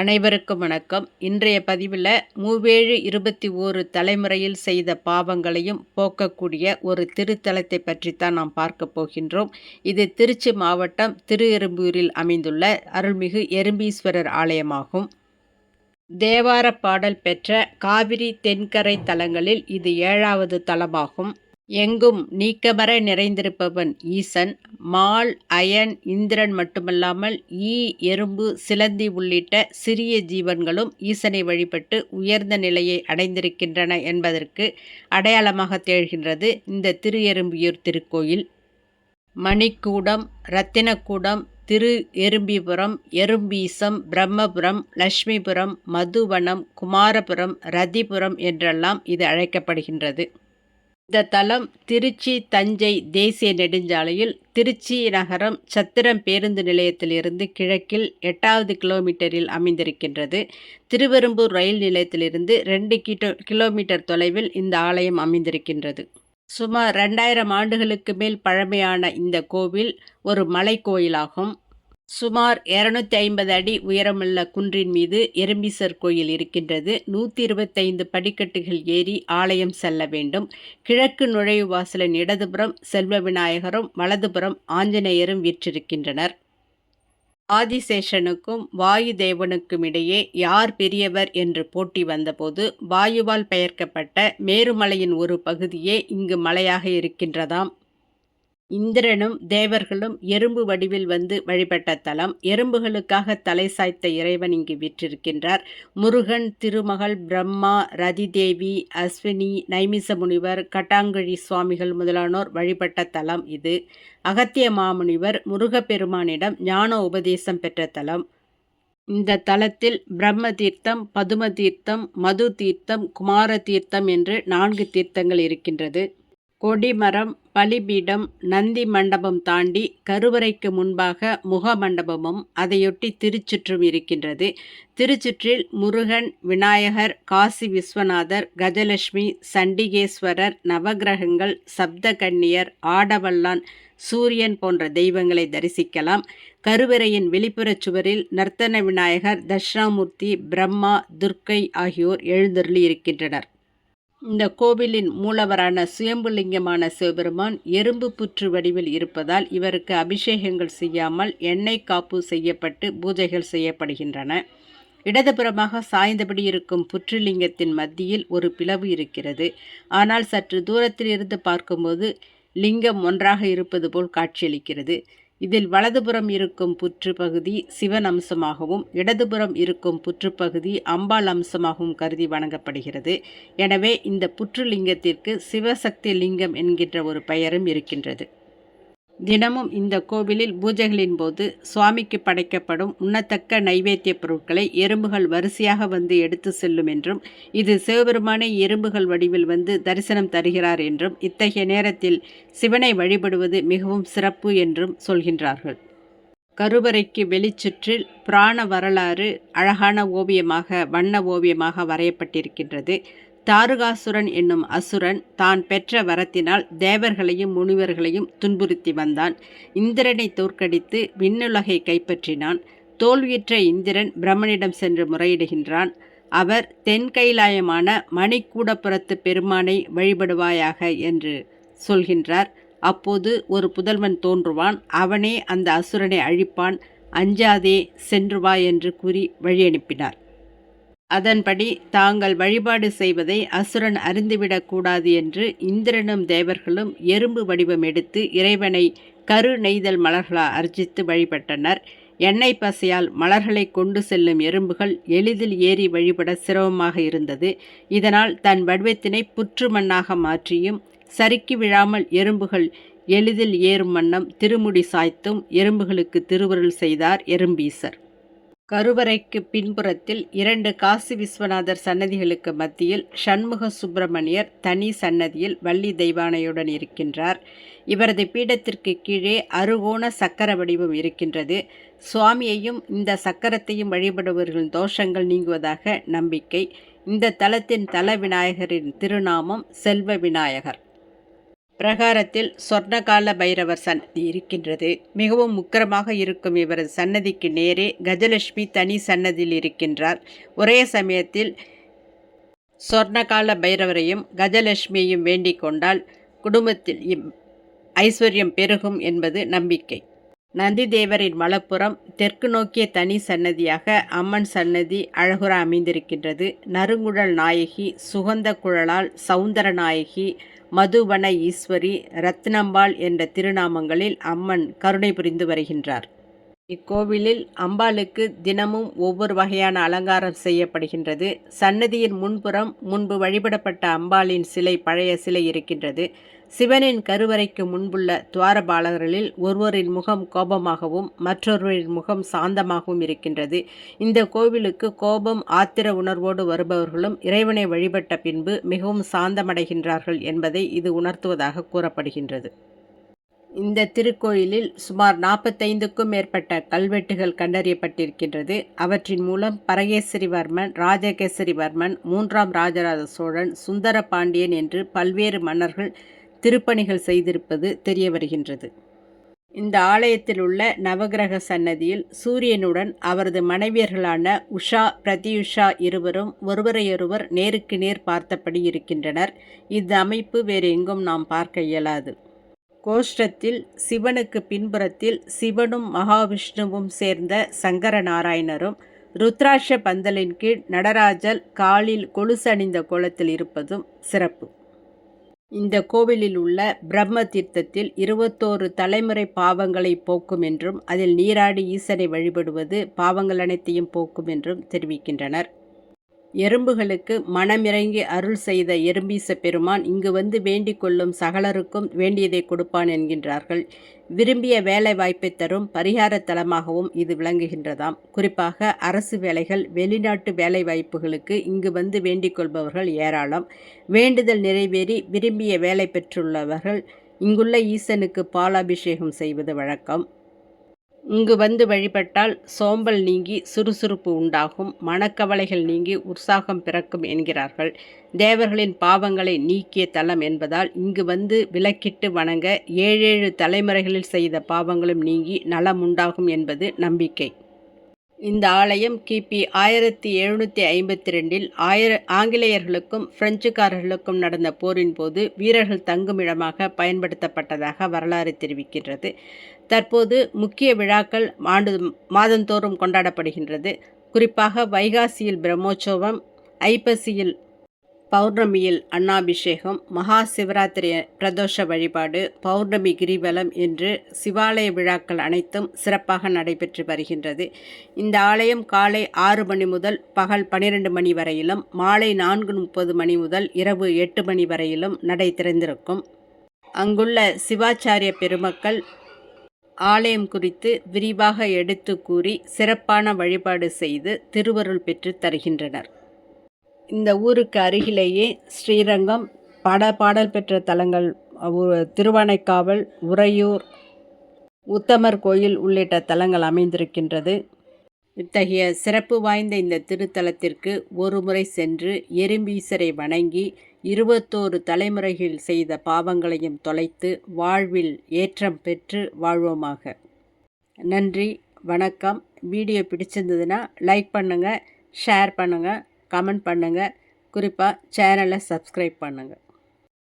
அனைவருக்கும் வணக்கம். இன்றைய பதிவில் மூவேழு இருபத்தி ஓரு தலைமுறையில் செய்த பாவங்களையும் போக்கக்கூடிய ஒரு திருத்தலத்தை பற்றித்தான் நாம் பார்க்க போகின்றோம். இது திருச்சி மாவட்டம் திரு எறும்பூரில் அமைந்துள்ள அருள்மிகு எறும்பீஸ்வரர் ஆலயமாகும். தேவார பாடல் பெற்ற காவிரி தென்கரை தலங்களில் இது ஏழாவது தலமாகும். எங்கும் நீக்கமர நிறைந்திருப்பவன் ஈசன். மால் அயன் இந்திரன் மட்டுமல்லாமல் ஈ எறும்பு சிலந்தி உள்ளிட்ட சிறிய ஜீவன்களும் ஈசனை வழிபட்டு உயர்ந்த நிலையை அடைந்திருக்கின்றன என்பதற்கு அடையாளமாக திகழ்கின்றது இந்த திரு எறும்பியூர் திருக்கோயில். மணிக்கூடம் ரத்தினக்கூடம் திரு எறும்பிபுரம் எறும்பீசம் பிரம்மபுரம் லட்சுமிபுரம் மதுவனம் குமாரபுரம் ரதிபுரம் என்றெல்லாம் இது அழைக்கப்படுகின்றது. இந்த தலம் திருச்சி தஞ்சை தேசிய நெடுஞ்சாலையில் திருச்சி நகரம் சத்திரம் பேருந்து நிலையத்திலிருந்து கிழக்கில் எட்டாவது கிலோமீட்டரில் அமைந்திருக்கின்றது. திருவெரும்பூர் ரயில் நிலையத்திலிருந்து ரெண்டு கிலோ கிலோமீட்டர் தொலைவில் இந்த ஆலயம் அமைந்திருக்கின்றது. சுமார் ரெண்டாயிரம் ஆண்டுகளுக்கு மேல் பழமையான இந்த கோவில் ஒரு மலை கோயிலாகும் சுமார் இரநூத்தி ஐம்பது அடி உயரமுள்ள குன்றின் மீது எறும்பிசர் கோயில் இருக்கின்றது. நூற்றி இருபத்தைந்து படிக்கட்டுகள் ஏறி ஆலயம் செல்ல வேண்டும். கிழக்கு நுழைவு வாசலின் இடதுபுறம் செல்வ விநாயகரும் வலதுபுறம் ஆஞ்சநேயரும் விற்றிருக்கின்றனர். ஆதிசேஷனுக்கும் வாயு தேவனுக்கும் இடையே யார் பெரியவர் என்று போட்டி வந்தபோது வாயுவால் பெயர்க்கப்பட்ட மேருமலையின் ஒரு பகுதியே இங்கு மலையாக இருக்கின்றதாம். இந்திரனும் தேவர்களும் எறும்பு வடிவில் வந்து வழிபட்ட தலம் எறும்புகளுக்காக தலை சாய்த்த இறைவன் இங்கு விற்றிருக்கின்றார். முருகன் திருமகள் பிரம்மா ரதிதேவி அஸ்வினி நைமிச முனிவர் கட்டாங்கழி சுவாமிகள் முதலானோர் வழிபட்ட தலம் இது. அகத்திய மாமுனிவர் முருகப்பெருமானிடம் ஞான உபதேசம் பெற்ற தலம். இந்த தலத்தில் பிரம்ம தீர்த்தம் பதும தீர்த்தம் மது தீர்த்தம் குமார தீர்த்தம் என்று நான்கு தீர்த்தங்கள் இருக்கின்றது. கொடிமரம் பலிபீடம் நந்தி மண்டபம் தாண்டி கருவறைக்கு முன்பாக முக மண்டபமும் அதையொட்டி திருச்சுற்றும் இருக்கின்றது. திருச்சுற்றில் முருகன் விநாயகர் காசி விஸ்வநாதர் கஜலட்சுமி சண்டிகேஸ்வரர் நவகிரகங்கள் சப்தகன்னியர் ஆடவல்லான் சூரியன் போன்ற தெய்வங்களை தரிசிக்கலாம். கருவறையின் வெளிப்புறச் சுவரில் நர்த்தன விநாயகர் தட்சிணாமூர்த்தி பிரம்மா துர்க்கை ஆகியோர் எழுந்தருளி இருக்கின்றனர். இந்த கோவிலின் மூலவரான சுயம்புலிங்கமான சிவபெருமான் எறும்பு புற்று வடிவில் இருப்பதால் இவருக்கு அபிஷேகங்கள் செய்யாமல் எண்ணெய் காப்பு செய்யப்பட்டு பூஜைகள் செய்யப்படுகின்றன. இடதுபுறமாக சாய்ந்தபடி இருக்கும் புற்றுலிங்கத்தின் மத்தியில் ஒரு பிளவு இருக்கிறது. ஆனால் சற்று தூரத்தில் இருந்து பார்க்கும்போது லிங்கம் ஒன்றாக இருப்பது போல் காட்சியளிக்கிறது. இதில் வலதுபுறம் இருக்கும் புற்று பகுதி சிவன் அம்சமாகவும் இடதுபுறம் இருக்கும் புற்றுப்பகுதி அம்பாள் அம்சமாகவும் கருதி வணங்கப்படுகிறது. எனவே இந்த புற்றுலிங்கத்திற்கு சிவசக்தி லிங்கம் என்கின்ற ஒரு பெயரும் இருக்கின்றது. தினமும் இந்த கோவிலில் பூஜைகளின் போது சுவாமிக்கு படைக்கப்படும் உண்ணத்தக்க நைவேத்திய பொருட்களை எறும்புகள் வரிசையாக வந்து எடுத்து செல்லும் என்றும் இது சிவபெருமானை எறும்புகள் வடிவில் வந்து தரிசனம் தருகிறார் என்றும் இத்தகைய நேரத்தில் சிவனை வழிபடுவது மிகவும் சிறப்பு என்றும் சொல்கின்றார்கள். கருவறைக்கு வெளிச்சுற்றில் புராண வரலாறு அழகான ஓவியமாக வண்ண ஓவியமாக வரையப்பட்டிருக்கின்றது. தாருகாசுரன் என்னும் அசுரன் தான் பெற்ற வரத்தினால் தேவர்களையும் முனிவர்களையும் துன்புறுத்தி வந்தான். இந்திரனை தோற்கடித்து விண்ணுலகை கைப்பற்றினான். தோல்வியுற்ற இந்திரன் பிரம்மனிடம் சென்று முறையிடுகின்றான். அவர் தென் கைலாயமான மணிக்கூடப்புறத்து பெருமானை வழிபடுவாயாக என்று சொல்கின்றார். அப்போது ஒரு புதல்வன் தோன்றுவான். அவனே அந்த அசுரனை அழிப்பான். அஞ்சாதே சென்று வா என்று கூறி வழி அனுப்பினார் அதன்படி தாங்கள் வழிபாடு செய்வதை அசுரன் அறிந்துவிடக்கூடாது என்று இந்திரனும் தேவர்களும் எறும்பு வடிவம் எடுத்து இறைவனை கரு நெய்தல் மலர்களா அர்ஜித்து வழிபட்டனர். எண்ணெய் பசையால் மலர்களை கொண்டு செல்லும் எறும்புகள் எளிதில் ஏறி வழிபட சிரமமாக இருந்தது. இதனால் தன் வடிவத்தினை புற்று மண்ணாக மாற்றியும் சறுக்கி விழாமல் எறும்புகள் எளிதில் ஏறும் வண்ணம் திருமுடி சாய்த்தும் எறும்புகளுக்கு திருவுருள் செய்தார் எறும்பீசர். கருவறைக்கு பின்புறத்தில் இரண்டு காசி விஸ்வநாதர் சன்னதிகளுக்கு மத்தியில் சண்முக சுப்பிரமணியர் தனி சன்னதியில் வள்ளி தெய்வானையுடன் இருக்கின்றார். இவரது பீடத்திற்கு கீழே அருகோண சக்கர வடிவம் இருக்கின்றது. சுவாமியையும் இந்த சக்கரத்தையும் வழிபடுபவர்களின் தோஷங்கள் நீங்குவதாக நம்பிக்கை. இந்த தலத்தின் தல விநாயகரின் திருநாமம் செல்வ விநாயகர். பிரகாரத்தில் சொர்ணகால பைரவர் சன்னதி இருக்கின்றது. மிகவும் முக்கரமாக இருக்கும் இவரது சன்னதிக்கு நேரே கஜலட்சுமி தனி சன்னதியில் இருக்கின்றார். ஒரே சமயத்தில் சொர்ணகால பைரவரையும் கஜலட்சுமியையும் வேண்டிக் கொண்டால் குடும்பத்தில் ஐஸ்வர்யம் பெருகும் என்பது நம்பிக்கை. நந்திதேவரின் வலப்புறம் தெற்கு நோக்கிய தனி சன்னதியாக அம்மன் சன்னதி அழகுற அமைந்திருக்கின்றது. நறுங்குழல் நாயகி சுகந்த குழலால் சவுந்தர நாயகி மதுவன ஈஸ்வரி ரத்னம்பாள் என்ற திருநாமங்களில் அம்மன் கருணை புரிந்து வருகின்றார். இக்கோவிலில் அம்பாளுக்கு தினமும் ஒவ்வொரு வகையான அலங்காரம் செய்யப்படுகின்றது. சன்னதியின் முன்புறம் முன்பு வழிபடப்பட்ட அம்பாளின் சிலை பழைய சிலை இருக்கின்றது. சிவனின் கருவறைக்கு முன்புள்ள துவாரபாலகர்களில் ஒருவரின் முகம் கோபமாகவும் மற்றொருவரின் முகம் சாந்தமாகவும் இருக்கின்றது. இந்த கோவிலுக்கு கோபம் ஆத்திர உணர்வோடு வருபவர்களும் இறைவனை வழிபட்ட பின்பு மிகவும் சாந்தமடைகின்றார்கள் என்பதை இது உணர்த்துவதாக கூறப்படுகின்றது. இந்த திருக்கோயிலில் சுமார் நாற்பத்தைந்துக்கும் மேற்பட்ட கல்வெட்டுகள் கண்டறியப்பட்டிருக்கின்றது. அவற்றின் மூலம் பரகேசரிவர்மன் ராஜகேசரிவர்மன் மூன்றாம் ராஜராஜ சோழன் சுந்தர பாண்டியன் என்று பல்வேறு மன்னர்கள் திருப்பணிகள் செய்திருப்பது தெரிய வருகின்றது இந்த ஆலயத்தில் உள்ள நவகிரக சன்னதியில் சூரியனுடன் அவரது மனைவியர்களான உஷா பிரதியுஷா இருவரும் ஒருவரையொருவர் நேருக்கு நேர் பார்த்தபடி இருக்கின்றனர். இந்த அமைப்பு வேறு எங்கும் நாம் பார்க்க இயலாது. கோஷ்டத்தில் சிவனுக்கு பின்புறத்தில் சிவனும் மகாவிஷ்ணுவும் சேர்ந்த சங்கர நாராயணரும் ருத்ராட்ச பந்தலின் கீழ் நடராஜர் காலில் கொலுசு அணிந்த கோலத்தில் இருப்பதும் சிறப்பு. இந்த கோவிலில் உள்ள பிரம்ம தீர்த்தத்தில் இருபத்தோரு தலைமுறை பாவங்களை போக்கும் என்றும் அதில் நீராடி ஈசனை வழிபடுவது பாவங்கள் அனைத்தையும் போக்கும் என்றும் தெரிவிக்கின்றனர். எறும்புகளுக்கு மனமிறங்கி அருள் செய்த எறும்பீச பெருமான் இங்கு வந்து வேண்டிக் கொள்ளும் சகலருக்கும் வேண்டியதை கொடுப்பான் என்கின்றார்கள். விரும்பிய வேலை வாய்ப்பை தரும் பரிகார தலமாகவும் இது விளங்குகின்றதாம். குறிப்பாக அரசு வேலைகள் வெளிநாட்டு வேலை வாய்ப்புகளுக்கு இங்கு வந்து வேண்டிக் கொள்பவர்கள் ஏராளம். வேண்டுதல் நிறைவேறி விரும்பிய வேலை பெற்றுள்ளவர்கள் இங்குள்ள ஈசனுக்கு பாலாபிஷேகம் செய்வது வழக்கம். இங்கு வந்து வழிபட்டால் சோம்பல் நீங்கி சுறுசுறுப்பு உண்டாகும் மனக்கவலைகள் நீங்கி உற்சாகம் பிறக்கும் என்கிறார்கள். தேவர்களின் பாவங்களை நீக்கிய தலம் என்பதால் இங்கு வந்து விலக்கிட்டு வணங்க ஏழேழு தலைமுறைகளில் செய்த பாவங்களும் நீங்கி நலம் உண்டாகும் என்பது நம்பிக்கை. இந்த ஆலயம் கிபி ஆயிரத்தி எழுநூற்றி ஐம்பத்தி ரெண்டில் ஆயிர ஆங்கிலேயர்களுக்கும் பிரெஞ்சுக்காரர்களுக்கும் நடந்த போரின் போது வீரர்கள் தங்குமிடமாக பயன்படுத்தப்பட்டதாக வரலாறு தெரிவிக்கின்றது. தற்போது முக்கிய விழாக்கள் ஆண்டு மாதந்தோறும் கொண்டாடப்படுகின்றது. குறிப்பாக வைகாசியில் பிரம்மோற்சவம் ஐப்பசியில் பௌர்ணமியில் அன்னாபிஷேகம் மகா சிவராத்திரி பிரதோஷ வழிபாடு பௌர்ணமி கிரிவலம் என்று சிவாலய விழாக்கள் அனைத்தும் சிறப்பாக நடைபெற்று வருகின்றது. இந்த ஆலயம் காலை ஆறு மணி முதல் பகல் பனிரெண்டு மணி வரையிலும் மாலை நான்கு முப்பது மணி முதல் இரவு எட்டு மணி வரையிலும் நடை திறந்திருக்கும். அங்குள்ள சிவாச்சாரிய பெருமக்கள் ஆலயம் குறித்து விரிவாக எடுத்து கூறி சிறப்பான வழிபாடு செய்து திருவருள் பெற்று தருகின்றனர். இந்த ஊருக்கு அருகிலேயே ஸ்ரீரங்கம் பட பாடல் பெற்ற தலங்கள் திருவானைக்காவல் உறையூர் உத்தமர் கோயில் உள்ளிட்ட தலங்கள் அமைந்திருக்கின்றது. இத்தகைய சிறப்பு வாய்ந்த இந்த திருத்தலத்திற்கு ஒரு முறை சென்று எறும்பீசரை வணங்கி இருபத்தோரு தலைமுறைகள் செய்த பாவங்களையும் தொலைத்து வாழ்வில் ஏற்றம் பெற்று வாழ்வோமாக. நன்றி வணக்கம். வீடியோ பிடிச்சிருந்ததுன்னா லைக் பண்ணுங்கள் ஷேர் பண்ணுங்கள் கமெண்ட் பண்ணுங்கள் குறிப்பாக சேனலை சப்ஸ்கிரைப் பண்ணுங்கள்